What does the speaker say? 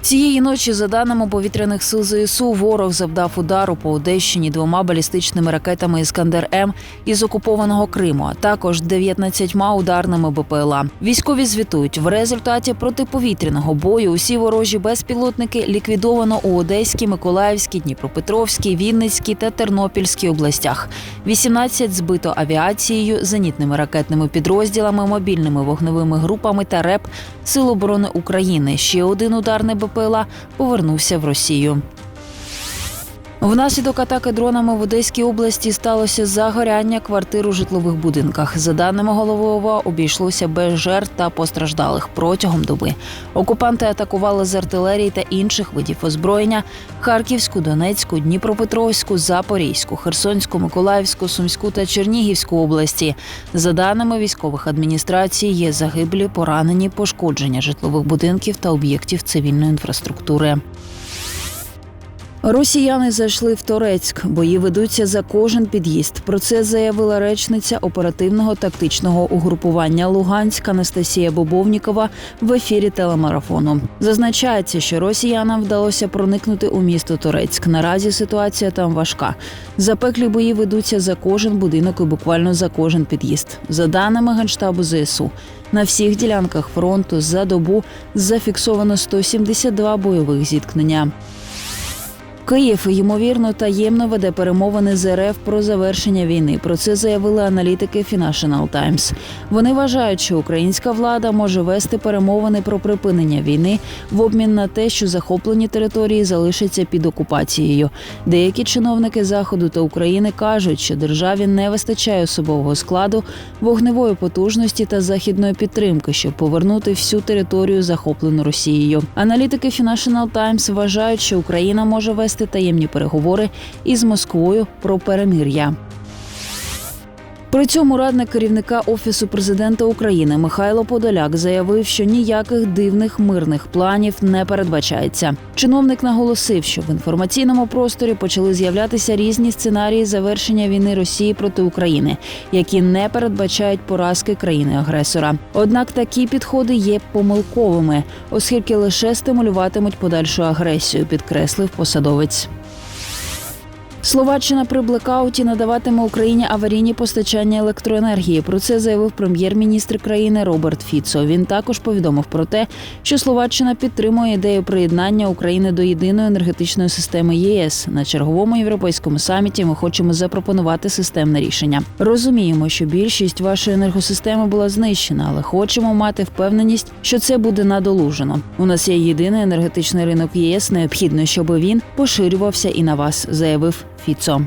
Цієї ночі, за даними повітряних сил ЗСУ, ворог завдав удару по Одещині двома балістичними ракетами Іскандер М із окупованого Криму, а також 19 ударними БПЛА. Військові звітують, в результаті протиповітряного бою усі ворожі безпілотники ліквідовано у Одеській, Миколаївській, Дніпропетровській, Вінницькій та Тернопільській областях. 18 збито авіацією, зенітними ракетними підрозділами, мобільними вогневими групами та РЕП Сил оборони України. Ще один ударний БПЛА повернувся в Росію. Внаслідок атаки дронами в Одеській області сталося загоряння квартир у житлових будинках. За даними голови ОВА, обійшлося без жертв та постраждалих протягом доби. Окупанти атакували з артилерії та інших видів озброєння Харківську, Донецьку, Дніпропетровську, Запорізьку, Херсонську, Миколаївську, Сумську та Чернігівську області. За даними військових адміністрацій, є загиблі, поранені, пошкодження житлових будинків та об'єктів цивільної інфраструктури. Росіяни зайшли в Торецьк. Бої ведуться за кожен під'їзд. Про це заявила речниця оперативного тактичного угрупування Луганськ Анастасія Бобовнікова в ефірі телемарафону. Зазначається, що росіянам вдалося проникнути у місто Торецьк. Наразі ситуація там важка. Запеклі бої ведуться за кожен будинок і буквально за кожен під'їзд. За даними генштабу ЗСУ, на всіх ділянках фронту за добу зафіксовано 172 бойових зіткнення. Київ ймовірно таємно веде перемовини з РФ про завершення війни. Про це заявили аналітики Financial Times. Вони вважають, що українська влада може вести перемовини про припинення війни в обмін на те, що захоплені території залишаться під окупацією. Деякі чиновники заходу та України кажуть, що державі не вистачає особового складу, вогневої потужності та західної підтримки, щоб повернути всю територію, захоплену Росією. Аналітики Financial Times вважають, що Україна може вести таємні переговори із Москвою про перемир'я. При цьому радник керівника офісу президента України Михайло Подоляк заявив, що ніяких дивних мирних планів не передбачається. Чиновник наголосив, що в інформаційному просторі почали з'являтися різні сценарії завершення війни Росії проти України, які не передбачають поразки країни-агресора. Однак такі підходи є помилковими, оскільки лише стимулюватимуть подальшу агресію, підкреслив посадовець. Словаччина при блекауті надаватиме Україні аварійні постачання електроенергії. Про це заявив прем'єр-міністр країни Роберт Фіцо. Він також повідомив про те, що Словаччина підтримує ідею приєднання України до єдиної енергетичної системи ЄС. На черговому європейському саміті ми хочемо запропонувати системне рішення. Розуміємо, що більшість вашої енергосистеми була знищена, але хочемо мати впевненість, що це буде надолужено. У нас є єдиний енергетичний ринок ЄС. Необхідно, щоб він поширювався і на вас, заявив Фіцо.